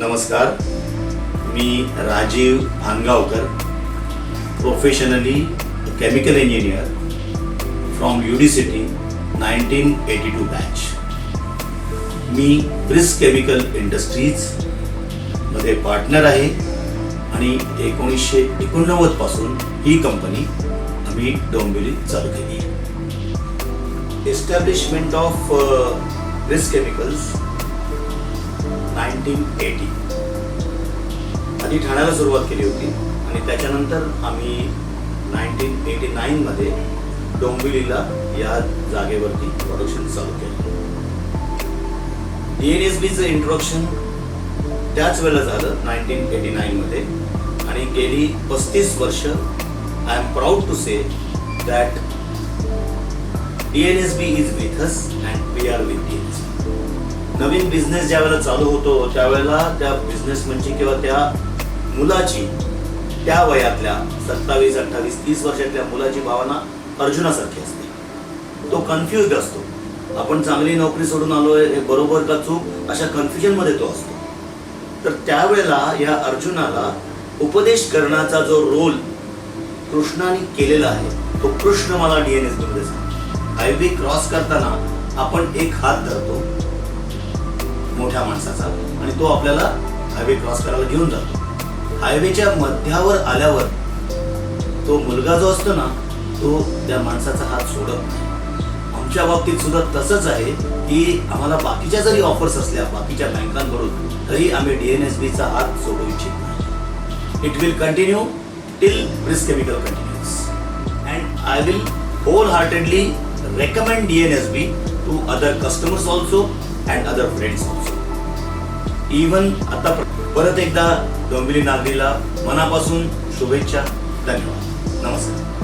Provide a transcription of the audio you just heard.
नमस्कार. मी Rajiv Bhangavkar professionally chemical engineer from U D CT nineteen eighty two batch me Bris chemical इंडस्ट्रीजमध्ये partner आहे आणि एकोणीसशे एकोणनव्वदपासून ही company आम्ही डोंबिवलीत चालू केली. आहे establishment of Bris chemicals nineteen eighty. आधी ठाण्याला सुरुवात केली होती आणि त्याच्यानंतर आम्ही नाईन्टीन एटी नाईनमध्ये डोंबिवलीला या जागेवरती प्रोडक्शन चालू केलं. डी एन एस बीचं इंट्रोडक्शन त्याच वेळेला झालं नाईन्टीन एटी नाईनमध्ये आणि गेली पस्तीस वर्ष I M proud to say that D N S B is with us and we are with D N S B Naveen business ज्या वेळेला चालू होतो त्यावेळेला त्या बिझनेसमॅनची म्हणजे किंवा त्या मुलाची त्या वयातल्या सत्तावीस अठ्ठावीस तीस वर्षातल्या मुलाची भावना अर्जुनासारखी असते. तो कन्फ्युज असतो. आपण चांगली नोकरी सोडून आलोय हे बरोबर का चूक? अशा कन्फ्युजनमध्ये तो असतो. तर त्यावेळेला या अर्जुनाला उपदेश करण्याचा जो रोल कृष्णाने केलेला आहे तो कृष्ण मला डीएनएसमध्ये सांगतो. हायवे क्रॉस करताना आपण एक हात धरतो. मोठ्या माणसाचा. आणि तो आपल्याला हायवे क्रॉस करायला घेऊन जातो. हायवेच्या मध्यावर आल्यावर तो मुलगा जो असतो ना तो त्या माणसाचा हात सोडत नाही. आमच्या बाबतीत सुद्धा तसंच आहे की आम्हाला बाकीच्या जरी ऑफर्स असल्या बाकीच्या बँकांकडून तरी आम्ही डी एन एस हात सोडू इच्छित नाही. It will continue till Bris chemical continues and I will wholeheartedly recommend DNSB to other customers also and other friends even even आता परत एकदा डोंबिवली नागरीला मनापासून शुभेच्छा धन्यवाद. नमस्कार.